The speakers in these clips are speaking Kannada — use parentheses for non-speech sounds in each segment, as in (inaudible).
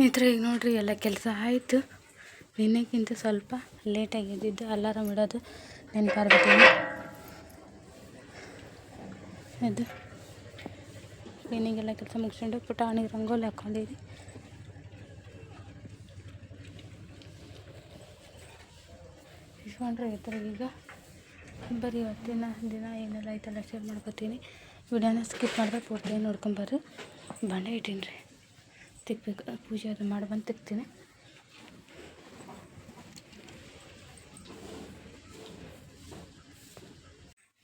ಸ್ನೇಹಿತರೆ, ಈಗ ನೋಡ್ರಿ ಎಲ್ಲ ಕೆಲಸ ಆಯಿತು. ನಿನ್ನೆಗಿಂತ ಸ್ವಲ್ಪ ಲೇಟಾಗಿ ಎದ್ದಿದ್ದು ಅಲಾರಾಮ್ ಇಡೋದು ನೆನಪಾರ್ಬಿಟ್ಟಿನಿ ಇದು ಕ್ಲೀನಿಂಗೆಲ್ಲ ಕೆಲಸ ಮುಗಿಸ್ಕೊಂಡು ಪುಟಾಣಿ ರಂಗೋಲಿ ಹಾಕ್ಕೊಂಡಿದ್ದೆ ಇಸ್ಕೊಂಡ್ರೆ ಈಗ ಬರೀ ಇವತ್ತಿನ ದಿನ ಏನೆಲ್ಲ ಐತೆಲ್ಲ ಶೇರ್ ಮಾಡ್ಕೊತೀನಿ. ವಿಡಿಯೋನ ಸ್ಕಿಪ್ ಮಾಡಿದ್ರೆ ಪೂರ್ತಿ ನೋಡ್ಕೊಂಬರ್ರಿ ಬಂಡೆ ಇಟ್ಟೀನಿ ರೀ ತಿಕ್ಬೇಕು ಪೂಜೆ ಅದು ಮಾಡಿ, ಬಂದು ತಿಕ್ತೀನಿ.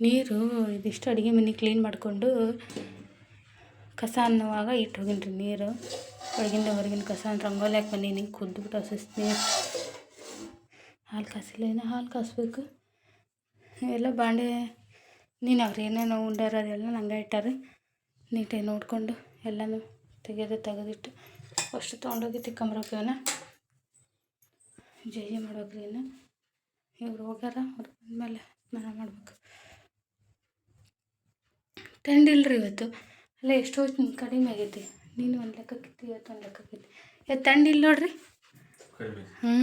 ನೀರು, ಇದಿಷ್ಟು ಅಡುಗೆ ಮನೆ ಕ್ಲೀನ್ ಮಾಡಿಕೊಂಡು ಕಸ ಅನ್ನುವಾಗ ಇಟ್ಟು ಹೋಗಿನಿ ರೀ ನೀರು. ಒಳಗಿಂದ ಹೊರಗಿನ ಕಸ ರಂಗೋಲಿ ಹಾಕಿ ಬಂದೀನಿ, ಕುದ್ದುಬಿಟ್ಟು ಹಸಿಸ್ತೀನಿ. ಹಾಲು ಕಾಸಿಲ್ಲ ಏನೋ ಹಾಲು ಕಾಸ್ಬೇಕು. ಎಲ್ಲ ಬಾಂಡೆ, ನೀನು ಅವ್ರು ಏನೇನೋ ಉಂಡಾರ ಅದೆಲ್ಲ ನಂಗೆ ಇಟ್ಟಾರೆ. ನೀಟಾಗಿ ನೋಡಿಕೊಂಡು ಎಲ್ಲನೂ ತೆಗೆದು ತೆಗೆದಿಟ್ಟು ಫಸ್ಟ್ ತೊಗೊಂಡೋಗಿ ತಿಕ್ಕಂಬರೋಕೇನ ಜೈ ಜೈ ಮಾಡ್ಬೇಕ್ರಿ ಇನ್ನು ಇವ್ರು ಹೋಗ್ಯಾರ ಅವ್ರು ಬಂದಮೇಲೆ ಸ್ನಾನ ಮಾಡ್ಬೇಕು. ತಂಡಿಲ್ರಿ ಇವತ್ತು. ಅಲ್ಲ ಎಷ್ಟೋ ಕಡಿಮೆ ಆಗೈತಿ. ನೀನು ಒಂದು ಲೆಕ್ಕಕ್ಕಿತ್ತು ಇವತ್ತು ಒಂದು ಲೆಕ್ಕಕ್ಕಿತ್ತು. ಇವತ್ತು ತಂಡಿಲ್ಲ ನೋಡ್ರಿ? ಹ್ಞೂ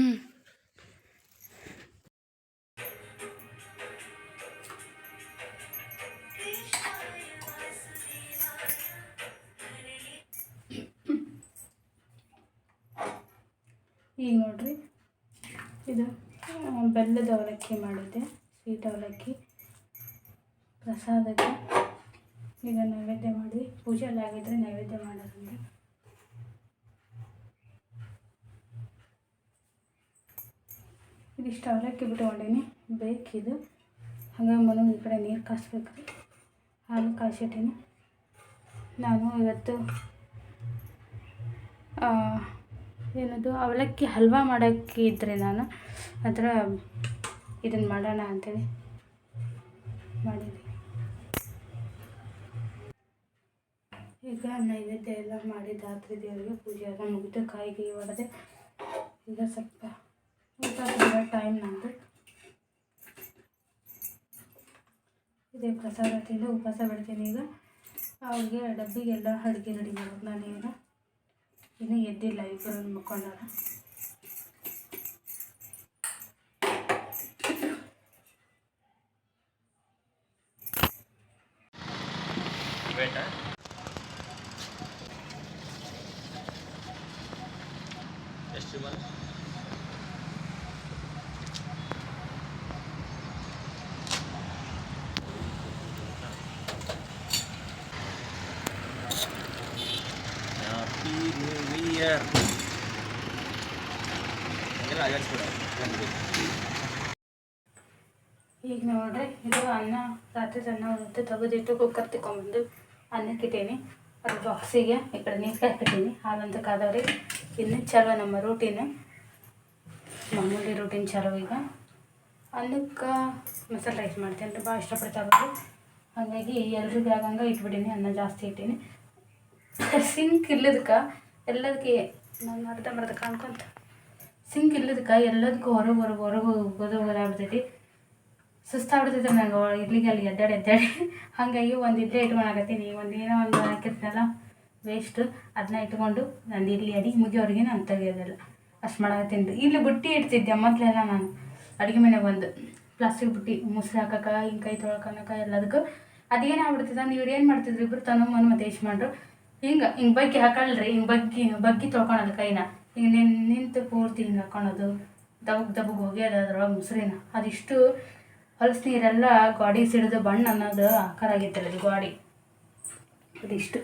ಈಗ ನೋಡಿರಿ. ಇದು ಬೆಲ್ಲದ ಅವಲಕ್ಕಿ ಮಾಡಿದ್ದೆ ಸ್ವೀಟ್ ಅವಲಕ್ಕಿ. ಪ್ರಸಾದಕ್ಕೆ ಈಗ ನೈವೇದ್ಯ ಮಾಡಿ ಪೂಜೆ ಎಲ್ಲ ಆಗಿದ್ರೆ ನೈವೇದ್ಯ ಮಾಡೋದ್ರಿಂದ. ಇದಿಷ್ಟು ಅವಲಕ್ಕಿ ಬಿಟ್ಕೊಂಡೀನಿ, ಬೇಕಿದು. ಹಾಗೆ ಮನೆ ಈ ಕಡೆ ನೀರು ಕಾಸ್ಬೇಕು. ಹಾಲು ಕಾಯಿಸಿಟ್ಟಿನಿ ನಾನು ಇವತ್ತು ಏನದು, ಅವಲಕ್ಕಿ ಹಲ್ವಾ ಮಾಡೋಕ್ಕೆ ಇದ್ದರೆ ನಾನು ಅದರ ಇದನ್ನು ಮಾಡೋಣ ಅಂತೇಳಿ ಮಾಡಿದೆ ಈಗ ನೈವೇದ್ಯ ಎಲ್ಲ ಮಾಡಿದ್ದಾತ್ರಿ ದೇವರಿಗೆ ಪೂಜೆ ಎಲ್ಲ ಮುಗಿದು ಕಾಯಿಗೆ ಹೊಡೆದೆ ಈಗ ಸ್ವಲ್ಪ ಊಟ ಮಾಡೋ ಟೈಮ್ ನಂದು. ಇದೇ ಪ್ರಸಾದ ತಿಂದು ಉಪವಾಸ ಬಿಡ್ತೀನಿ ಈಗ. ಅವ್ರಿಗೆ ಡಬ್ಬಿಗೆಲ್ಲ ಅಡುಗೆ ರೆಡಿ ಮಾಡೋದು ನಾನು ಈಗ ಇನ್ನೂ ಎದ್ದಿಲ್ಲ ಇಬ್ಬರು ಮುಕ್ಕೊಂಡಾರ ಬೇಟಾ ಎಷ್ಟು ಬಂದು ಹ್ಯಾಪಿ ನ್ಯೂ ಇಯರ್ ಎಲ್ಲ ಅಗರ್ಸ್ಬಿಡ ಈಗ ನೋಡ್ರಿ ಇದು ಅನ್ನ ರಾತ್ರಿ ಅನ್ನ ಮತ್ತೆ ತೆಗೆದಿಟ್ಟು ಕುಕ್ಕರ್ ತಿಕ್ಕೊಂಡ್ಬಂದು ಅನ್ನಕ್ಕೆ ಇಟ್ಟೀನಿ ಅದು ಬಾಕ್ಸಿಗೆ ಈ ಕಡೆ ನೀರು ಹಾಕಿಟ್ಟೀನಿ ಹಾಲಂತ ಕಾದವ್ರಿ, ಇನ್ನು ಚಲೋ ನಮ್ಮ ರೂಟೀನ್ ಮಾಮೂಲಿ ರೂಟೀನ್ ಚಲೋ ಈಗ. ಅನ್ನಕ್ಕೆ ಮಸಾಲೆ ರೈಸ್ ಮಾಡ್ತೀನಿ ಭಾಳ ಇಷ್ಟಪಡ್ತಾವ್ರಿ ಹಾಗಾಗಿ ಎಲ್ರಿಗೂ ಆಗಂಗೆ ಇಟ್ಬಿಟ್ಟೀನಿ ಅನ್ನ ಜಾಸ್ತಿ ಇಟ್ಟೀನಿ. ಸಿಂಕ್ ಇಲ್ಲದಕ್ಕೆ ಎಲ್ಲದಕ್ಕೆ ನಾನು ಅರ್ಧ ಮರ್ಧ ಕಾಣ್ಕೊಂತ. ಸಿಂಕ್ ಇಲ್ಲದಕ್ಕೆ ಎಲ್ಲದಕ್ಕೂ ಹೊರಗೆ ಹೊರಗೆ ಹೊರಗೆ ಹೋಗೋದು ಹೋಗೋದಾಗ್ಬಿಡ್ತೈತಿ ಸುಸ್ತಾಗ್ಬಿಡ್ತೈತೆ ನಂಗೆ ಇಲ್ಲಿಗೆ ಅಲ್ಲಿ ಎದ್ದಾಡಿ ಎದ್ದಾಡಿ ಹಾಗಾಗಿ ಒಂದು ಇಡ್ಲಿ ಇಟ್ಕೊಳಕತ್ತೀನಿ ಒಂದು ಏನೋ ಒಂದು ಹಾಕಿರ್ತೀನಲ್ಲ ವೇಸ್ಟ್ ಅದನ್ನ ಇಟ್ಕೊಂಡು ನಂದು ಇಡ್ಲಿ ಅಡಿ ಮುಗಿಯೋರಿಗೆ ನಾನು ತೆಗಿಯೋದಿಲ್ಲ. ಅಷ್ಟು ಮಾಡಕತ್ತೀನಿ ಇಲ್ಲಿ ಬುಟ್ಟಿ ಇಡ್ತಿದ್ದೆ ಮೊದಲೆಲ್ಲ ನಾನು. ಅಡುಗೆ ಮನೆಗೆ ಒಂದು ಪ್ಲಾಸ್ಟಿಕ್ ಬುಟ್ಟಿ, ಮುಸ್ರಿ ಹಾಕಕ್ಕ, ಹಿಂಗೆ ಕೈ ತೊಳ್ಕೊಳಕ ಎಲ್ಲದಕ್ಕೂ. ಅದೇನಾಗ್ಬಿಡ್ತದ ನೀವು ಏನು ಮಾಡ್ತಿದ್ರು ಇಬ್ಬರು ತನ್ನ ಮನು ಮತ್ತು ಮಾಡ್ರು ಹಿಂಗೆ ಹಿಂಗೆ ಬಗ್ಗಿ ಹಾಕಲ್ರಿ, ಹಿಂಗೆ ಬಗ್ಗಿ ಬಗ್ಗಿ ತೊಳ್ಕೊಳೋದು ಕೈನ. ಹಿಂಗೆ ನಿಂತು ಪೂರ್ತಿ ಹಿಂಗೆ ಹಾಕೊಳೋದು. ದಬಗ್ ದಬಗ್ ಹೋಗ್ಯದ ಅದ್ರೊಳಗೆ ಮುಸ್ರಿನ. ಅದಿಷ್ಟು ಹೊಲಸು ನೀರೆಲ್ಲ ಗಾಡಿ ಸಿಡಿದು ಬಣ್ಣ ಅನ್ನೋದು ಆಕಾರ ಆಗಿತ್ತಲ್ಲ ಅದು ಗಾಡಿ. ಅದಿಷ್ಟು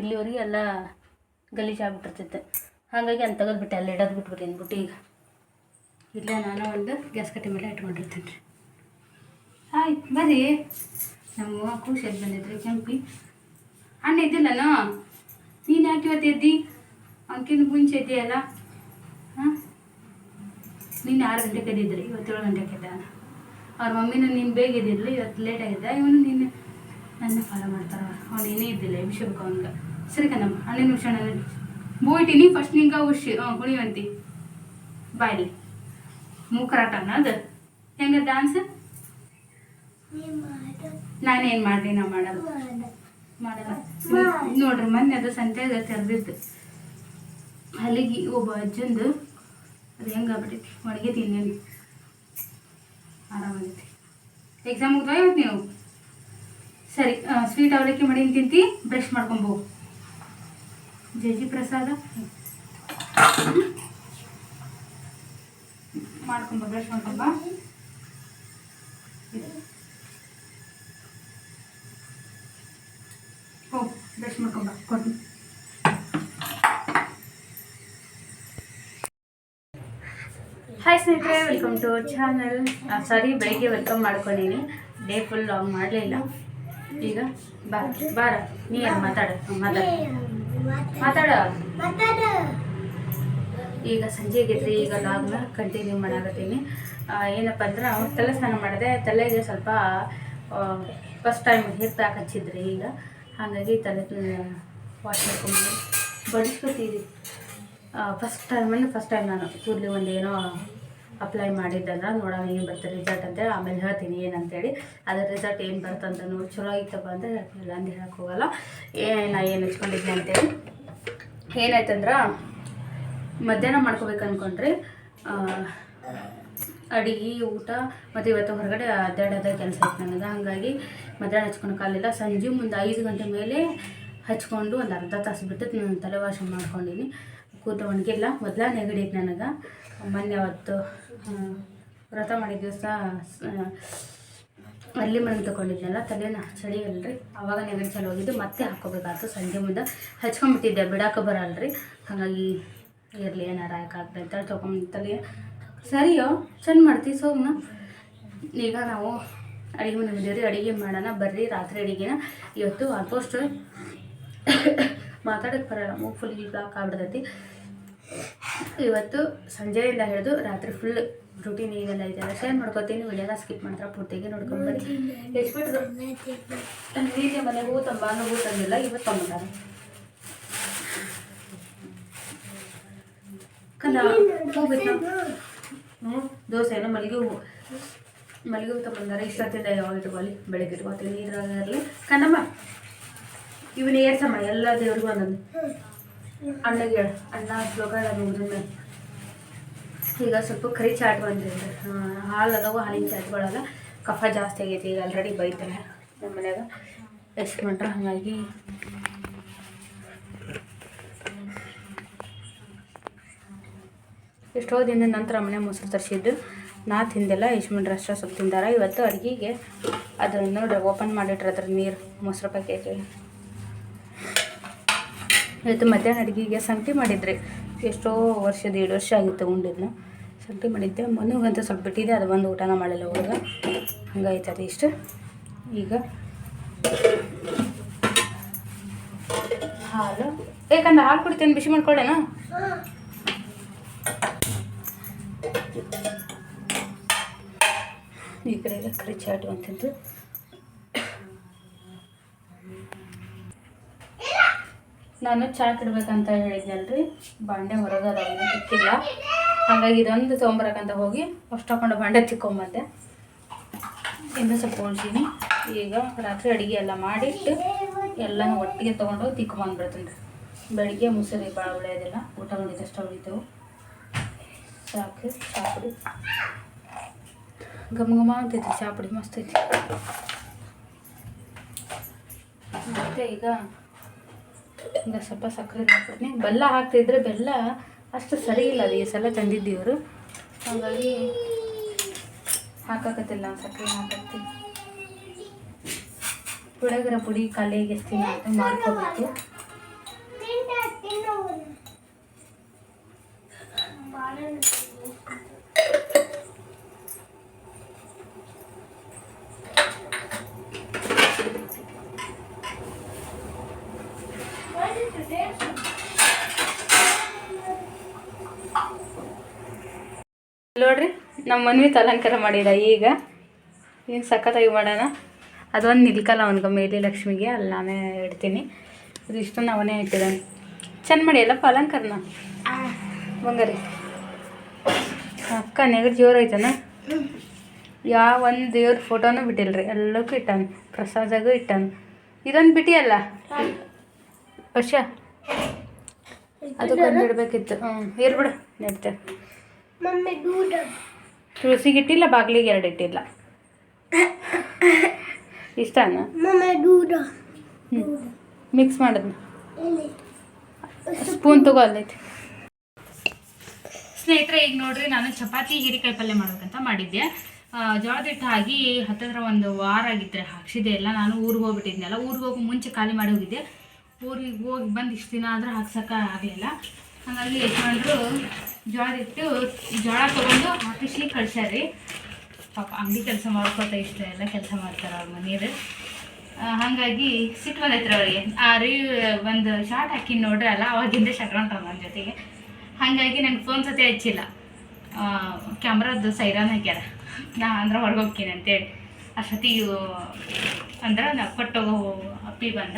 ಇಲ್ಲಿವರೆಗೆ ಎಲ್ಲ ಗಲೀಜು ಆಗ್ಬಿಟ್ಟಿರ್ತೈತೆ. ಹಾಗಾಗಿ ಅಂತ ತೆಗೆದ್ಬಿಟ್ಟೆ ಅಲ್ಲಿ ಇಡೋದು ಬಿಟ್ಬಿಟ್ಟು ಅಂದ್ಬಿಟ್ಟು ಈಗ. ಇಲ್ಲ ನಾನು ಒಂದು ಗ್ಯಾಸ್ ಕಟ್ಟಿ ಮೇಲೆ ಇಟ್ಕೊಂಡಿರ್ತೀನಿ. ರೀ ಆಯ್ತು, ಬರ್ರಿ. ನಮ್ಮ ಖುಷಿ ಎದ್ದು ಬಂದಿದ್ರಿ? ಕೆಂಪಿ. ಅಣ್ಣ ಇದ್ದಿಲ್ಲನೋ? ನೀನು ಯಾಕೆ ಇವತ್ತು ಎದ್ದಿ? ಅವನಕಿಂತ ಮುಂಚೆ ಇದೆಯಲ್ಲ ಹಾಂ? ನೀನು ಆರು ಗಂಟೆಗೆ ಎದ್ದಿದ್ರಿ? ಇವತ್ತು ಏಳು ಗಂಟೆಗೆ ಎದ್ದ? ಅವ್ರ ಮಮ್ಮಿನೂ ನೀನು ಬೇಗ ಇದ್ದಿರಲಿ ಇವತ್ತು ಲೇಟ್ ಆಗಿದ್ದೆ. ಇವನು ನೀನು ನನ್ನ ಫಾಲೋ ಮಾಡ್ತಾರ. ಅವ್ನು ಏನೇ ಇದ್ದಿಲ್ಲ ವಿಷಯಕ್ಕೆ ಅವ್ನಿಗೆ. ಸರಿ ಕಣಮ್ಮ ಅಣ್ಣನ ನಿಮಿಷ ಬೋಯ್ತೀನಿ ಫಸ್ಟ್ ನಿಂಗೆ ಉಷಿ ಕುಣಿವಂತಿ ಬಾಯ್ಲಿ ಮೂಕರಾಟ ಅನ್ನೋದು ಹೆಂಗ ಡ್ಯಾನ್ಸ್ ನಾನೇನು ಮಾಡ್ರಿ ನಾ ಮಾಡಲ್ಲ. ಮಾಡಲ್ಲ. ನೋಡ್ರಿ ಮೊನ್ನೆ ಅದು ಸಂತೆ ತೆರೆದಿತ್ತು. ಅಲ್ಲಿಗೆ ಒಬ್ಬ ಅಜ್ಜಂದು ಅದು ಹೆಂಗಾಗ್ಬಿಟ್ಟೈತಿ ಒಣಗಿ ತಿನ್ನೇನು ಆರಾಮಾಗೈತಿ ಎಕ್ಸಾಮ್ ಮುಗ್ದವ ಇವತ್ತು ನೀವು? ಸರಿ ಸ್ವೀಟ್ ಅವಲಕ್ಕಿ ಮಾಡಿ ತಿಂತಿ ಬ್ರಷ್ ಮಾಡ್ಕೊಂಬೋ ಜಿ ಪ್ರಸಾದ? ಮಾಡ್ಕೊಂಬ ಬ್ರಷ್ ಮಾಡ್ಕೊಂಬ ಓ ಬ್ರಷ್ ಮಾಡ್ಕೊಂಬ ಕೊಡ್ತೀನಿ. ಹಾಯ್ ಸ್ನೇಹಿತರೆ ವೆಲ್ಕಮ್ ಟು ಚಾನಲ್ ಸಾರಿ ಬೆಳಿಗ್ಗೆ ವೆಲ್ಕಮ್ ಮಾಡ್ಕೊಂಡಿನಿ. ಡೇ ಫುಲ್ ಲಾಂಗ್ ಮಾಡಲಿಲ್ಲ. ಈಗ ಬಾರ ಬಾರ. ನೀ ಮಾತಾಡು? ಮಾತಾಡ. ಮಾತಾಡ. ಈಗ ಸಂಜೆ ಆಗೈತ್ರಿ, ಈಗ ಲಾಗ್ನ ಕಂಟಿನ್ಯೂ ಮಾಡಾಕತ್ತೀನಿ. ಏನಪ್ಪ ಅಂದ್ರೆ ತಲೆ ಸ್ನಾನ ಮಾಡಿದೆ ತಲೆಗೆ ಸ್ವಲ್ಪ ಫಸ್ಟ್ ಟೈಮ್ ಹೇರ್ ಪ್ಯಾಕ್ ಹಚ್ಚಿದ್ರಿ ಈಗ. ಹಾಗಾಗಿ ತಲೆ ವಾಶ್ ಮಾಡ್ಕೊಂಡು ಬಡಿಸ್ಕೊತೀರಿ ಫಸ್ಟ್ ಟೈಮಲ್ಲಿ ಫಸ್ಟ್ ಟೈಮ್ ನಾನು ಕೂದಲು ಒಂದು ಏನೋ ಅಪ್ಲೈ ಮಾಡಿದ್ದಲ್ಲ ನೋಡೋಣ ಏನು ಬರ್ತದೆ ರಿಸಲ್ಟ್ ಅಂತೇಳಿ ಆಮೇಲೆ ಹೇಳ್ತೀನಿ ಏನಂತೇಳಿ. ಅದ್ರ ರಿಸಲ್ಟ್ ಏನು ಬರ್ತಂತ ನೋಡಿ, ಚಲೋ ಐತಪ್ಪ ಅಂದರೆ ಇಲ್ಲ ಅಂತ ಹೇಳಕ್ಕೆ ಹೋಗಲ್ಲ. ಏನು ಏನು ಹಚ್ಕೊಂಡಿದ್ದೆ ಅಂತೇಳಿ. ಏನಾಯ್ತಂದ್ರೆ ಮಧ್ಯಾಹ್ನ ಮಾಡ್ಕೋಬೇಕು ಅಂದ್ಕೊಂಡ್ರಿ ಅಡಿಗೆ, ಊಟ, ಮತ್ತು ಇವತ್ತು ಹೊರಗಡೆ ಅಡ್ಡಾಡೋದ ಕೆಲಸ ಇತ್ತು ನನಗೆ. ಹಾಗಾಗಿ ಮಧ್ಯಾಹ್ನ ಹಚ್ಕೊಳಕ್ಕಾಗಲಿಲ್ಲ ಸಂಜೆ ಮುಂದೆ ಐದು ಗಂಟೆ ಮೇಲೆ ಹಚ್ಕೊಂಡು ಒಂದು ಅರ್ಧ ತಾಸು ಬಿಟ್ಟು ನಾನು ತಲೆ ವಾಶ ಮಾಡ್ಕೊಂಡಿನಿ. ಕೂತ ಒಣಗಿಲ್ಲ ಮೊದಲ ನೆಗಡಿ ನನಗೆ. ಮೊನ್ನೆ ವ್ರತ ಮಾಡಿದ ದಿವಸ ಅಲ್ಲಿ ಮನೆ ತಗೊಂಡಿದ್ನಲ್ಲ, ತಲೆನ ಚಳಿ ಅಲ್ರಿ ಅವಾಗ ನೆಗಡಿ ಚಲೋ ಹೋಗಿದ್ದು, ಮತ್ತೆ ಹಾಕೋಬೇಕಾಯ್ತು. ಸಂಜೆ ಮುಂದೆ ಹಚ್ಕೊಂಡ್ಬಿಟ್ಟಿದ್ದೆ, ಬಿಡಾಕ ಬರಲ್ರಿ. ಹಾಗಾಗಿ ಇರಲಿ, ಏನಾರ ಯಾಕಾಗ್ತದೆ ಅಂತೇಳಿ ತಲೆ. ಸರಿಯೋ, ಚೆಂದ ಮಾಡ್ತೀವಿ ಸೋಮ್ನ. ಈಗ ನಾವು ಅಡುಗೆ ಮನೆ ಬಂದೇವ್ರಿ, ಅಡುಗೆ ಮಾಡೋಣ, ಬರ್ರಿ, ರಾತ್ರಿ ಅಡುಗೆನ. ಇವತ್ತು ಆಲ್ಮೋಸ್ಟ್ (coughs) ಮಾತಾಡೋಕ್ಕೆ ಬರಲ್ಲ ಫುಲ್ ಈಗ ಆಗ್ಬಿಡ್ತೈತಿ. ಇವತ್ತು ಸಂಜೆಯಿಂದ ಹಿಡಿದು ರಾತ್ರಿ ಫುಲ್ ರೂಟೀನ್ ಈಗೆಲ್ಲ ಇದೆಯಲ್ಲ ಶೇರ್ ಮಾಡ್ಕೊತೀನಿ. ವಿಡಿಯೋನ ಸ್ಕಿಪ್ ಮಾಡ್ತಾರೆ ಪೂರ್ತಿಗೆ ಬಿಟ್ಟರು ನೀರಿಗೆ ಮನೆಗೆ ಹೂ ತಂಬ ಅನ್ನೋ ಹೂ ತಂದಿಲ್ಲ, ಇವತ್ತು ದೋಸೆನೋ ಹೂ ದೋಸೆನ? ಮಲ್ಲಿಗೆ ಹೂವು. ಮಲ್ಲಿಗೆ ಹೂ ತಗೊಂಡಾರೆ ಇಷ್ಟೊತ್ತಿಂದ ಯಾವಾಗ ಇಟ್ಕೊಳ್ಳಿ? ಬೆಳಗ್ಗೆ ಇಟ್ಕೊತೀನಿ ನೀರಾಗ ಇರಲಿ ಕಣ್ಣಮ್ಮ ಇವನ್ನ ಏರ್ಸಮ್ಮ. ಎಲ್ಲ ದೇವ್ರಿಗೂ ಒಂದೊಂದು. ಅಣ್ಣಗೆ ಅಣ್ಣ ಶ್ಲೋಕ ಈಗ ಸ್ವಲ್ಪ ಕರಿ ಚಾಟ್ ಬಂದಿದೆ. ಹಾಲು ಅದಾವು, ಹಾಲಿನ ಚಾಟ್ಗಳೆಲ್ಲ. ಕಫ ಜಾಸ್ತಿ ಆಗೈತಿ, ಈಗ ಆಲ್ರೆಡಿ ಬೈತಾರೆ. ನಮ್ಮ ಮನ್ಯಾಗ ಎಷ್ಟು ಮಾಡ್ರೆ ಹಾಗಾಗಿ. ಎಷ್ಟೋ ದಿನದ ನಂತರ ಮನೆ ಮೊಸರು ತರಿಸಿದ್ದು. ನಾ ತಿಂದಿಲ್ಲ ಯಶ್ಮಂಡ್ರ ಅಷ್ಟೇ ಸ್ವಲ್ಪ ತಿಂದಾರ. ಇವತ್ತು ಅಡುಗೆಗೆ ಅದನ್ನು ನೋಡ್ರಿ ಓಪನ್ ಮಾಡಿಟ್ರೆ ಅದ್ರ ನೀರು, ಮೊಸರು ಪ್ಯಾಕೆಟ್ ಇವತ್ತು ಮಧ್ಯಾಹ್ನ ಅಡುಗೆಗೆ ಸಂಗಟಿ ಮಾಡಿದ್ರಿ. ಎಷ್ಟೋ ವರ್ಷದ ಎರಡು ವರ್ಷ ಆಗಿತ್ತು ಉಂಡಿದ್ನ ಸಂಗಟಿ ಮಾಡಿದ್ದೆ. ಮನೆಗಂತೂ ಸ್ವಲ್ಪ ಬಿಟ್ಟಿದೆ ಅದು ಒಂದು ಊಟನ ಮಾಡಿಲ್ಲ ಹುಡುಗ ಹಂಗಾಯ್ತು ಅದು ಇಷ್ಟು. ಈಗ ಹಾಲು. ಏಕಂದ್ರೆ ಹಾಲು ಕುಡಿತೇನೆ. ಬಿಸಿ ಮಾಡ್ಕೊಳ್ಳೇನ? ಈ ಕಡೆ ಕರಿ ಚಾಟು ಅಂತಂದು ನಾನು ಚಾಕ್ ಇಡ್ಬೇಕಂತ ಹೇಳಿದ್ನಲ್ರಿ. ಬಾಂಡೆ ಹೊರಗೆ ಅದನ್ನ ತಿಕ್ಕಿಲ್ಲ. ಹಾಗಾಗಿ ಇದೊಂದು ತೊಗೊಂಬರಕ್ಕಂತ ಹೋಗಿ ಅಷ್ಟು ಹಾಕೊಂಡು ಬಾಂಡೆ ತಿಕ್ಕೊಂಬಂದೆ. ಇನ್ನು ಸ್ವಲ್ಪ ಉಳ್ಸೀನಿ ಈಗ ರಾತ್ರಿ ಅಡುಗೆ ಎಲ್ಲ ಮಾಡಿಟ್ಟು ಎಲ್ಲನೂ ಒಟ್ಟಿಗೆ ತೊಗೊಂಡು ತಿಕ್ಕೊಂಬಂದ್ಬಿಡ್ತೀನಿ. ರೀ ಬೆಳಿಗ್ಗೆ ಮುಸರಿ ಭಾಳ ಉಳಿಯೋದಿಲ್ಲ ಊಟ ಮಾಡಿದಷ್ಟು ಉಳಿತೇವೆ. ಸಾಕು ಚಾಪುಡಿ ಘಮ ಘಮ ಅಂತೈತಿ ಚಾಪುಡಿ ಮಸ್ತ್ ಐತಿ. ಮತ್ತು ಈಗ ಈಗ ಸ್ವಲ್ಪ ಸಕ್ಕರೆ ಹಾಕ್ಬಿಡ್ತೀನಿ. ಬೆಲ್ಲ ಹಾಕ್ತಿದ್ರೆ ಬೆಲ್ಲ ಅಷ್ಟು ಸರಿ ಇಲ್ಲ ಅದು ಈ ಸಲ ತಂದಿದ್ದೀವರು. ಹಾಗಾಗಿ ಹಾಕಕತ್ತಿಲ್ಲ ಸಕ್ಕರೆ ಹಾಕತ್ತೀನಿ ಪುಡಗರ ಪುಡಿ ಕಲೆಗೆ ಎಸ್ತೀನಿ ಮಾಡ್ಕೋಬೇಕು ನೋಡ್ರಿ ನಮ್ಮ ಮನ್ವಿ ಅಲಂಕಾರ ಮಾಡಿಲ್ಲ ಈಗ. ಏನು ಸಖತ್ತಾಗಿ ಮಾಡೋಣ? ಅದೊಂದು ನಿಲ್ಕಲ್ಲ ಅವನಿಗೆ ಮೇಲೆ ಲಕ್ಷ್ಮಿಗೆ ಅಲ್ಲಿ ನಾನೇ ಇಡ್ತೀನಿ. ಇದು ಇಷ್ಟು ಅವನೇ ಇಟ್ಟಿದ್ದಾನೆ. ಚೆಂದ ಮಾಡಿ ಎಲ್ಲಪ್ಪ ಅಲಂಕಾರನ? ಬಂಗಾರಿ. ಅಕ್ಕ ನೆಗಡಿ ಜೋರು ಐತಾನ? ಯಾವ ಒಂದು ದೇವ್ರ ಫೋಟೋನೂ ಬಿಟ್ಟಿಲ್ರಿ. ಎಲ್ಲಕ್ಕೂ ಇಟ್ಟಾನ. ಪ್ರಸಾದಾಗೂ ಇಟ್ಟಾನ. ಇದೊಂದು ಬಿಟ್ಟಿಯಲ್ಲ? ವರ್ಷ? ಅದು ಇಡಬೇಕಿತ್ತು. ಹ್ಞೂ ಇರ್ಬಿಡು ನೆಡ್ತೇವೆ ತುಳಸಿಗೆ ಇಟ್ಟಿಲ್ಲ ಬಾಗಿಲಿಗೆ ಎರಡು ಇಟ್ಟಿಲ್ಲ. ಇಷ್ಟ ಹ್ಞೂ ಮಿಕ್ಸ್ ಮಾಡಿದ್ನ? ಸ್ಪೂನ್ ತಗೋ ಅಲ್ಲೈತಿ ಸ್ನೇಹಿತರೆ ಈಗ ನೋಡ್ರಿ ನಾನು ಚಪಾತಿ ಹೀರಿಕಾಯಿ ಪಲ್ಯ ಮಾಡ್ಬೇಕಂತ ಮಾಡಿದ್ದೆ. ಜೋಳದ ಹಿಟ್ಟು ಹಾಕಿ ಹತ್ತಿರ ಒಂದು ವಾರ ಆಗಿದ್ರೆ ಹಾಕ್ಸಿದೆ ಎಲ್ಲ ನಾನು ಊರಿಗೆ ಹೋಗ್ಬಿಟ್ಟಿದ್ನಲ್ಲ ಊರಿಗೆ ಹೋಗೋ ಮುಂಚೆ ಖಾಲಿ ಮಾಡಿ ಹೋಗಿದ್ದೆ. ಊರಿಗೆ ಹೋಗಿ ಬಂದು ಇಷ್ಟು ದಿನ ಆದ್ರೆ ಹಾಕ್ಸೋಕೆ ಆಗಲಿಲ್ಲ. ಹಾಗಾಗಿ ಎಷ್ಟು ಹಿಟ್ಟು ಜೋಳ ತೊಗೊಂಡು ಹಾಕಿಸಿ ಕಳ್ಸ್ಯಾರಿ ಪಾಪ ಅಂಗಡಿ ಕೆಲಸ ಮಾಡ್ಕೋತ ಇಷ್ಟ ಎಲ್ಲ ಕೆಲಸ ಮಾಡ್ತಾರೆ ಅವ್ರ ಮನೆಯವರು. ಹಾಗಾಗಿ ಸಿಟ್ಟು ಬಂದೈತ್ರಿ ಅವ್ರಿಗೆ. ಆ, ರೀ, ಒಂದು ಶಾರ್ಟ್ ಹಾಕಿ ನೋಡ್ರಿ ಅಲ್ಲ, ಅವಾಗಿಂದ ಶಕ್ರಂಟ ನನ್ನ ಜೊತೆಗೆ. ಹಾಗಾಗಿ ನಂಗೆ ಫೋನ್ ಸತಿ ಹಚ್ಚಿಲ್ಲ. ಕ್ಯಾಮ್ರಾದ್ದು ಸೈರನ್ ಹಾಕ್ಯಾರ. ನಾ ಅಂದ್ರೆ ಹೊರಗೆ ಹೋಗ್ತೀನಿ ಅಂತೇಳಿ. ಅಷ್ಟೊತ್ತಿಗೆ ಅಂದ್ರೆ ನಾ ಕೊಟ್ಟೋಗೋ ಅಪ್ಪಿ ಬಂದ.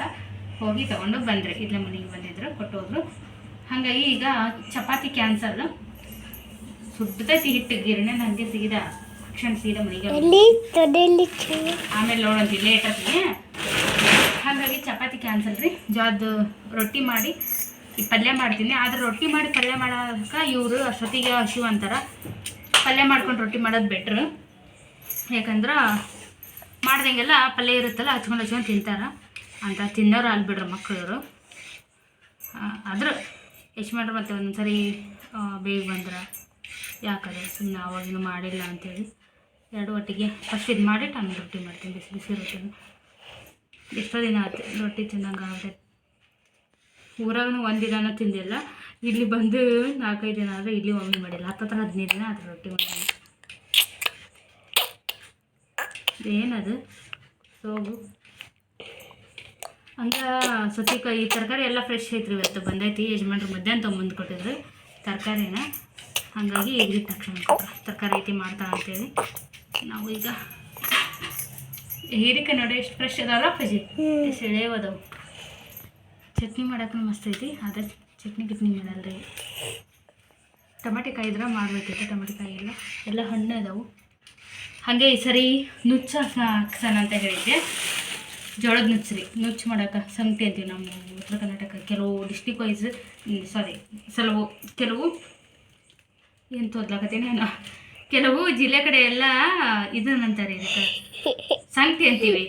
ಹೋಗಿ ತೊಗೊಂಡು ಬಂದ್ರಿ. ಇಲ್ಲ ಮನೆಗೆ ಬಂದಿದ್ರು, ಕೊಟ್ಟೋದ್ರು. ಹಾಗಾಗಿ ಈಗ ಚಪಾತಿ ಕ್ಯಾನ್ಸಲ್ ಸುಡ್ತೈತಿ ಹಿಟ್ಟು ಗಿರಣೆ ನನಗೆ ಸೀದಾ ತಕ್ಷಣ ಸೀದಾ ಮನೆಗೆ ಆಮೇಲೆ ನೋಡಂತಿ ಲೇಟ್ ಆಗಿ ಹಾಗಾಗಿ ಚಪಾತಿ ಕ್ಯಾನ್ಸಲ್ ರೀ. ಜಾದು ರೊಟ್ಟಿ ಮಾಡಿ ಈ ಪಲ್ಯ ಮಾಡ್ತೀನಿ. ಆದ್ರೆ ರೊಟ್ಟಿ ಮಾಡಿ ಪಲ್ಯ ಮಾಡೋದಕ್ಕೆ ಇವರು ಅಷ್ಟೊತ್ತಿಗೆ ಹಸಿವು ಅಂತಾರ. ಪಲ್ಯ ಮಾಡ್ಕೊಂಡು ರೊಟ್ಟಿ ಮಾಡೋದು ಬೆಟ್ರು ಯಾಕಂದ್ರೆ ಮಾಡ್ದಂಗೆಲ್ಲ ಪಲ್ಯ ಇರುತ್ತಲ್ಲ ಹಚ್ಕೊಂಡು ಹಚ್ಕೊಂಡು ತಿಂತಾರ. ಅಂತ ತಿನ್ನೋರು ಅಲ್ಲಿ ಬಿಡ್ರಿ ಮಕ್ಕಳು ಆದ್ರೆ ಎಷ್ಟು ಮಾಡ್ರೆ ಮತ್ತೆ ಒಂದ್ಸರಿ ಬೇಗ ಬಂದ್ರೆ. ಯಾಕಂದ್ರೆ ಸುಮ್ಮನೆ ಆವಾಗಿನೂ ಮಾಡಿಲ್ಲ ಅಂತೇಳಿ. ಎರಡು ಒಟ್ಟಿಗೆ ಫಸ್ಟ್ ಇದು ಮಾಡಿ ಆಮೇಲೆ ರೊಟ್ಟಿ ಮಾಡ್ತೀನಿ, ಬಿಸಿ ಬಿಸಿ ರೊಟ್ಟಿನ. ಎಷ್ಟೋ ದಿನ ಆಯ್ತು, ರೊಟ್ಟಿ ಚೆನ್ನಾಗಿ ಆಗುತ್ತೆ ಊರಾಗೂ ಒಂದು ದಿನನೂ ತಿಂದಿಲ್ಲ. ಇಲ್ಲಿ ಬಂದು ನಾಲ್ಕೈದು ದಿನ ಆದರೆ ಇಲ್ಲಿ ಒಮ್ಮೆ ಮಾಡಿಲ್ಲ. ಹತ್ತತ್ರ ಹದಿನೈದು ದಿನ ಆದ್ರೆ ರೊಟ್ಟಿ ಮಾಡಿ ಏನದು? ಸೋಗು. ಹಂಗೆ ಸೌತೆಕಾಯಿ ತರಕಾರಿ ಎಲ್ಲ ಫ್ರೆಶ್ ಐತ್ರಿ ಇವತ್ತು. ಬಂದೈತಿ. ಯಜಮಾನ್ರು ಮಧ್ಯಾಹ್ನ ತೊಗೊಂಬಂದು ಕೊಟ್ಟಿದ್ರು ತರಕಾರಿನ. ಹಾಗಾಗಿ ಈಗ ತಕ್ಷಣ ತರಕಾರಿ ಐತಿ ಮಾಡ್ತಾ ಅಂತೇಳಿ. ನಾವು ಈಗ ಹೀರಿಕಾಯಿ ನೋಡಿ ಎಷ್ಟು ಫ್ರೆಶ್ ಅದಾವಲ್ಲ ಫ್ರಿಜಿ ಎಷ್ಟು ಎಳೆಯವು ಅದಾವು? ಚಟ್ನಿ ಮಾಡೋಕ್ಕೂ ಮಸ್ತ್ ಐತಿ ಅದೇ ಚಟ್ನಿ ಗಿಟ್ನಿ ಮಾಡಲ್ರಿ. ಟಮಾಟೆ ಕಾಯಿ ಇದ್ರೆ ಮಾಡಬೇಕಿತ್ತು ಟಮಾಟೆ ಕಾಯಿ ಎಲ್ಲ. ಎಲ್ಲ ಹಣ್ಣು ಅದಾವು. ಹಾಗೆ ಈ ಸರಿ ನುಚ್ಚ ಹಾಕ್ಸೋಣ ಅಂತ ಹೇಳಿದ್ದೆ. ಜೋಳದ ನುಚ್ಚು ರೀ. ನುಚ್ಚು ಮಾಡೋಕೆ ಸಂಗತಿ ಅಂತೀವಿ ನಮ್ಮ ಉತ್ತರ ಕರ್ನಾಟಕ ಕೆಲವು ಡಿಸ್ಟಿಕ್ ವೈಸ್ ಸಾರಿ ಸಲವು ಕೆಲವು ಏನು ತೋದ್ಲಾಕತ್ತೀನಿ ನಾನು ಕೆಲವು ಜಿಲ್ಲೆ ಕಡೆ ಎಲ್ಲ ಇದನ್ನಂತಾರೆ ಇದಕ್ಕೆ. ಸಂಗತಿ ಅಂತೀವಿ.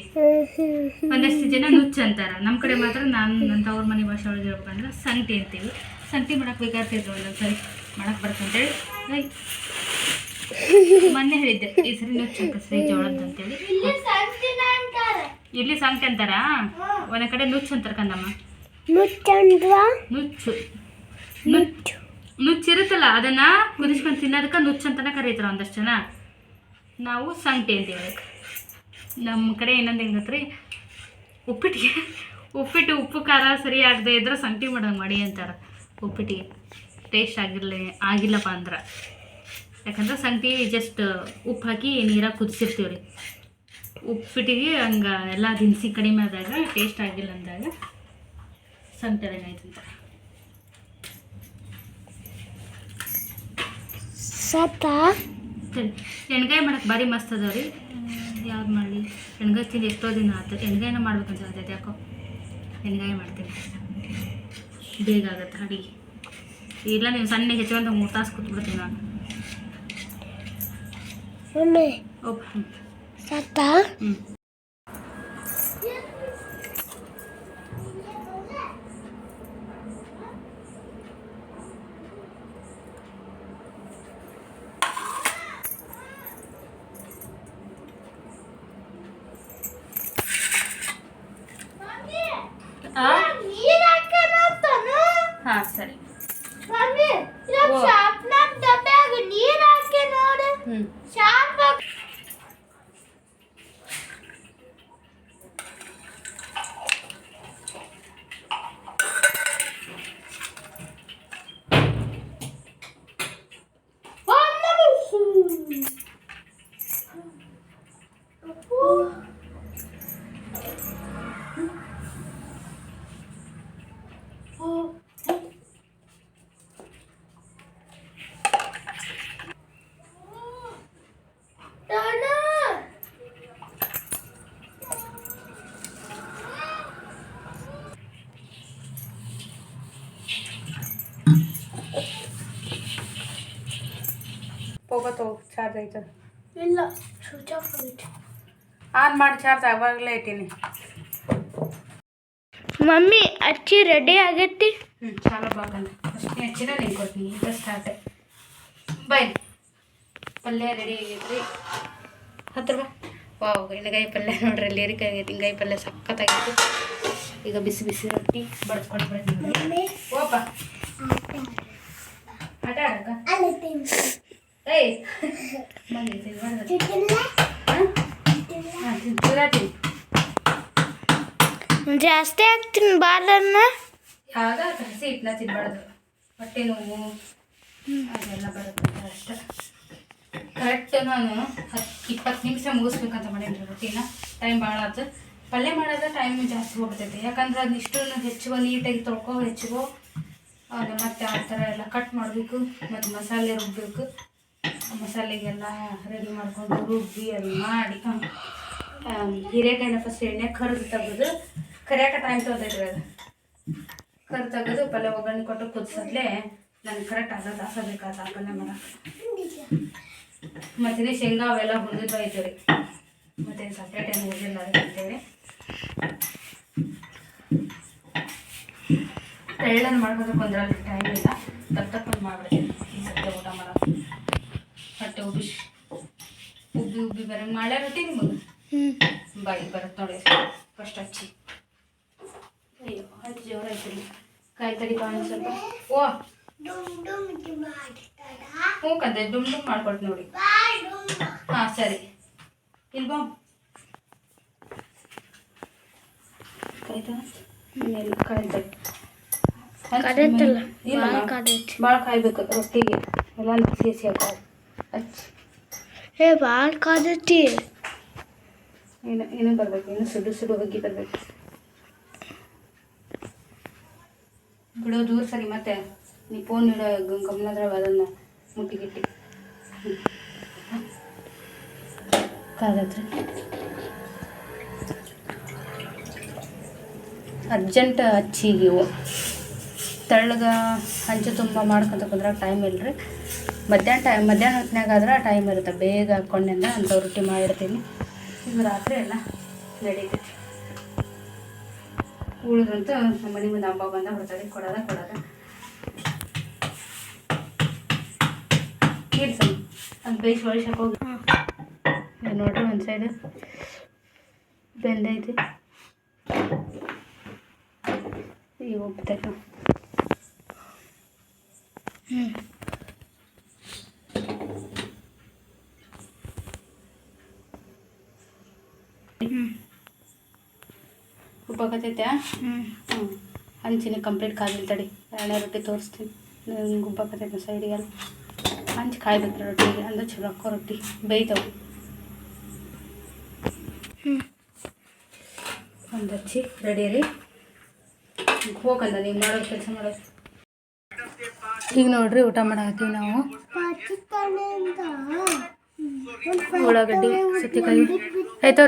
ಒಂದಷ್ಟು ಜನ ನುಚ್ಚು ಅಂತಾರೆ. ನಮ್ಮ ಕಡೆ ಮಾತ್ರ ನಾನು ನನ್ನ ತವ್ರ ಮನೆ ಭಾಷೆ ಒಳಗೆ ಹೇಳ್ಬೇಕಂದ್ರೆ ಸಂಗತಿ ಅಂತೀವಿ. ಸಂಗತಿ ಮಾಡಕ್ಕೆ ಬೇಕಾಗ್ತಿದ್ರು ಒಂದೊಂದ್ಸರಿ. ಮಾಡಕ್ಕೆ ಬರ್ತಂತೇಳಿ. ಮೊನ್ನೆ ಹೇಳಿದ್ದೆ, ಈ ಸರಿ ನುಚ್ಚು ಸರಿ ಜೋಳದ ಅಂತೇಳಿ ಇಲ್ಲಿ ಸಂತಿನ ಅಂತಾರೆ? ಒಂದ್ ಕಡೆ ನುಚ್ಚು ಅಂತಾರ ಕಂದಮ್ಮ. ನುಚ್ಚು ನುಚ್ಚು. ನುಚ್ಚಿರುತ್ತಲ್ಲ ಅದನ್ನ ಕುದಿಸ್ಕೊಂಡು ತಿನ್ನೋದಕ್ಕೆ ನುಚ್ಚು ಅಂತಾನೆ ಕರೀತಾರ ಒಂದಷ್ಟು ಜನ. ನಾವು ಸಂಗಟಿ ಅಂತೀವಿ ಅದಕ್ಕೆ ನಮ್ಮ ಕಡೆ ಇನ್ನೊಂದು ಹೆಂಗತ್ರಿ? ಉಪ್ಪಿಟ್ಟಿಗೆ ಉಪ್ಪಿಟ್ಟು ಉಪ್ಪು ಖಾರ ಸರಿ ಆಗದೆ ಇದ್ರೆ ಸಂಗಟಿ ಮಾಡೋದು ಮಾಡಿ ಅಂತಾರೆ. ಉಪ್ಪಿಟ್ಟಿಗೆ. ಟೇಸ್ಟ್ ಆಗಿರಲಿ ಆಗಿಲ್ಲಪ್ಪ ಅಂದ್ರೆ. ಯಾಕಂದ್ರೆ ಸಂಗಟಿ ಜಸ್ಟ್ ಉಪ್ಪು ಹಾಕಿ ನೀರಾಗಿ ಕುದಿಸಿರ್ತೀವಿ ರೀ ಉಪ್ಪಿಟ್ಟಿಗೆ ಹಂಗೆ ಎಲ್ಲ ದಿನಸಿ ಕಡಿಮೆ ಆದಾಗ ಟೇಸ್ಟ್ ಆಗಿಲ್ಲ ಅಂದಾಗ ಸಂಗಟಿ ಆಯ್ತು ಅಂತ ಸತ ಸರಿ. ಎಣ್ಗಾಯಿ ಮಾಡಕ್ಕೆ ಭಾರಿ ಮಸ್ತ್ ಅದಾವ ರೀ. ಯಾವ್ದು ಮಾಡಲಿ? ಎಣ್ಗಾಯಿ ತಿಂದು ಎಷ್ಟೋ ದಿನ ಆಯ್ತು ಎಣ್ಗಾಯಿನ ಮಾಡ್ಬೇಕಂತ ಅನ್ಸತ್ತೆ ಯಾಕೋ. ಎಣ್ಗಾಯಿ ಮಾಡ್ತೀನಿ. ಬೇಗ ಆಗತ್ತೆ ಅಡಿಗೆ. ಇಲ್ಲ ನೀವು ಸಣ್ಣ ಹೆಚ್ಚುವಂತ ಮೂರು ತಾಸು ಕೂತ್ಬಿಡ್ತೀನಿ ನಾನು. ಮಮ್ಮಿ ಓಪ್ ಹ್ಞೂ ಸತ ಹ್ಞೂ ನೀರ್ ಹಾಕ್ಯಾನಂತಾನು? ಹಾಂ ಸರಿ ಮಮ್ಮಿ ಇಲ್ಲೊಂದ್ ಓ. ಶಾರ್ಪ್ನರ್ ಡಬ್ಯಾಗ ನೀರ್ ಹಾಕಿ ನೋಡು ಹ್ಞೂ ಶಾರ್ಪ್ ಹೋಗತ್ತೋ ಚಾರ್ಜ್ ಐತದ ಇಲ್ಲ ಸ್ವಿಚ್ ಆಫ್ ಆಗೈತೆ ಆನ್ ಮಾಡಿ ಚಾರ್ಜ್ ಆವಾಗಲೇ ಇಟ್ಟೀನಿ. ಮಮ್ಮಿ ಅಚ್ಚಿ ರೆಡಿ ಆಗೈತಿ? ಹ್ಞೂ ಚಾಲು ಬಾಕಂದ ಫಸ್ಟ್ ಹೆಚ್ಚಿನ ನೀನು ಕೊಡ್ತೀನಿ ಈಗ ಸ್ಟಾರ್ಟ್ ಬೈ. ಪಲ್ಯ ರೆಡಿ ಆಗೈತ್ರಿ. ಹತ್ರ ಬಾ. ವಾವ್ ಎಣ್ಣೆಗಾಯಿ ಪಲ್ಯ ನೋಡ್ರಿ ಅಲ್ಲಿ ಏರಿಕೆ ಆಗೈತಿ. ಹಿಂಗಾಯಿ ಪಲ್ಯ ಸಖತ್ತಾಗೈತಿ. ಈಗ ಬಿಸಿ ಬಿಸಿ ರೊಟ್ಟಿ ಬಡ್ಸ್ಕೊಂಡು ಬಿಡ್ತೀನಿ ಓಪ ಆಟ ಆಡಕ್ಕ? ಏಯ್. ಹಾಂ ತಿಂತೀನಿ. ಜಾಸ್ತಿ ಆಗ್ತೀನಿ ಬಾಲನ್ನ ಯಾವಾಗ ಹಸಿ ಹಿಟ್ಟನ್ನ ತಿನ್ಬಾರ್ದು. ಹೊಟ್ಟೆ ನೋವು ಅದೆಲ್ಲ ಬರುತ್ತೆ ಅಷ್ಟೆ. ಕರೆಕ್ಟ್ ನಾನು ಹತ್ತು ಇಪ್ಪತ್ತು ನಿಮಿಷ ಮುಗಿಸ್ಬೇಕಂತ ಮಾಡೀನಿ ರೊಟ್ಟಿನ ಟೈಮ್ ಭಾಳ ಆಯ್ತು ಪಲ್ಯ ಮಾಡೋದ ಟೈಮ್ ಜಾಸ್ತಿ ಹೋಗ್ತೈತೆ ಯಾಕಂದ್ರೆ ಅದನ್ನಿಷ್ಟು ಹೆಚ್ಚುವ ನೀಟಾಗಿ ತೊಳ್ಕೊ ಹೆಚ್ಚಿಗೋ ಅದು ಮತ್ತೆ ಆ ಥರ ಎಲ್ಲ ಕಟ್ ಮಾಡಬೇಕು ಮತ್ತು ಮಸಾಲೆ ರುಬ್ಬಬೇಕು ಮಸಾಲೆಗೆಲ್ಲ ರೆಡಿ ಮಾಡ್ಕೊಂಡು ರುಬ್ಬಿ ಅದು ಮಾಡಿ ಹಿರೇಕಾಯಿನ ಫಸ್ಟ್ ಎಣ್ಣೆ ಕರ್ದು ತೆಗೆದು, ಕರಿಯಾಕ ಟೈಮ್ ತೊಗೊಂಡ್ರಿ ಅದು. ಕರ್ ತೆಗೆದು ಪಲ್ಯ ಒಗ್ಗರಣೆ ಕೊಟ್ಟು ಕುದಿಸಲೆ ನನಗೆ ಕರೆಕ್ಟ್ ಅರ್ಧ ತಾಸ ಬೇಕಾದ ಪಲ್ಯ ಮಾಡಕ್ಕೆ ಮತ್ತು ಶೇಂಗಾ ಅವೆಲ್ಲ ಹುರಿದು ರೀ ಮತ್ತು ಸಪ್ರೇಟ್ ಏನು ಹುರಿದಿಲ್ಲ ಅಂತೇಳಿ ತೆಳ್ಳನ ಮಾಡ್ಕೊಂಡು ಕುಂದ್ರಲ್ಲಿ ಟೈಮ್ ಇಲ್ಲ. ತಪ್ಪು ತಪ್ಪು ಮಾಡ್ಬಿಡ್ತೀನಿ. ಊಟ ಮಾಡೋದು ಹೊಟ್ಟೆ ಉಬ್ಬಿಸಿ ಉಬ್ಬಿ ಉಬ್ಬಿ ಬರಂಗೆ ಮಾಡೇ ರೊಟ್ಟಿ ನಿಮಗೆ ಬಾಯಿ ಬರುತ್ತೆ ನೋಡಿ ಫಸ್ಟ್ ಹಚ್ಚಿ ಅಯ್ಯೋ ಹಚ್ಚಿ ಜೋರ ಐತ್ರಿ ಕಾಯಿ ತಡಿ ಬಾಣ ಸ್ವಲ್ಪ ಓ ಹ್ಞೂ ಕಂದೆ ಡುಮ್ ಡುಮ್ ಮಾಡ್ಕೊಳ್ತು ನೋಡಿ ಹಾಂ ಸರಿ ಇಲ್ಬಾ ಕಾಯ್ತಾ ಇಲ್ಲ ಕಾಯಿ ತಡಿ ಕರೆಕ್ಟಲ್ಲ ಇಲ್ಲ ಭಾಳ ಕಾದೈತಿ ಭಾಳ ಕಾಯ್ಬೇಕು ರೊಟ್ಟಿಗೆ ಎಲ್ಲ ಹಸಿ ಹಸಿ ಹಾಕೋ ಏ ಭಾಳ ಕಾದೈತಿ ಏನು ಏನು ಬರ್ಬೇಕು ಏನು ಸುಡು ಸುಡು ಹೋಗಿ ಬರ್ಬೇಕು. ಬಿಡೋ ದೂರ ಸರಿ ಮತ್ತೆ ನೀ ಫೋನ್ ಇಡೋ ಗಮನದ್ರಾಗ ಅದನ್ನ ಮುಟ್ಟಿಗಿಟ್ಟಿ. ಕಾದತ್ರಿ ಅರ್ಜೆಂಟ್ ಹಚ್ಚಿಗೆ ಇವು. ತೆಳ್ಳಗ ಹಂಚು ತುಂಬ ಮಾಡ್ಕೊಂತ ಕುಂದ್ರೆ ಟೈಮ್ ಇಲ್ರಿ. ಮಧ್ಯಾಹ್ನ ಟೈಮ್ ಮಧ್ಯಾಹ್ನ ಹೊತ್ತಿನಾಗ ಆದ್ರೆ ಟೈಮ್ ಇರುತ್ತೆ. ಬೇಗ ಹಾಕ್ಕೊಂಡೆಂದ ಅಂತ ರೊಟ್ಟಿ ಮಾಡಿರ್ತೀನಿ. ಇವು ರಾತ್ರಿ ಎಲ್ಲ ನಡೀತೈತಿ. ಉಳಿದಂತೂ ನಮ್ಮ ಮನೆ ಮುಂದೆ ಹಬ್ಬ ಬಂದ ಬಿಡ್ತದೆ ಕೊಡೋದ ಕೊಡೋದ. ಇರ್ಸ ಅದು ಬೇಯಿಸಿ ಒಳಸಕ್ಕೆ ಹೋಗಿ. ನೋಡ್ರಿ ಒಂದು ಸೈಡ್ ಬೆಂದೈತಿ. ಈಗ ಹೋಗ್ಬೇಕು ಹ್ಞೂ ಉಬ್ಬಾಕತೈತೆ ಹ್ಞೂ ಹ್ಞೂ ಹಂಚಿನ ಕಂಪ್ಲೀಟ್ ಕಾದಿಲ್ಲ ತಡಿ. ಎರಡನೇ ರೊಟ್ಟಿ ತೋರಿಸ್ತೀನಿ. ನಂಗೆ ಉಬ್ಬಾಕತೈತೆ ಸೈಡಿಗೆಲ್ಲ ಹಂಚು ಕಾಯ್ಬೇಕು ರೊಟ್ಟಿ. ಅಂದ್ರೆ ಚಲೋ ಹಾಕೋ ರೊಟ್ಟಿ. ಬೇಯ್ತಾವೆ. ಹ್ಞೂ ಒಂದು ಹಚ್ಚಿ ರೆಡಿ ರೀ. ಹೋಗಲ್ಲ ನೀವು ಮಾಡೋ ಕೆಲಸ ಮಾಡೋದು ಈಗ ನೋಡ್ರಿ ಊಟ ಮಾಡಾಕತ್ತೀವಿ ನಾವು. ಉಳ್ಳಾಗಡ್ಡಿ ಸತ್ತಿಕಾಯಿ ಆಯ್ತವ್ರಿ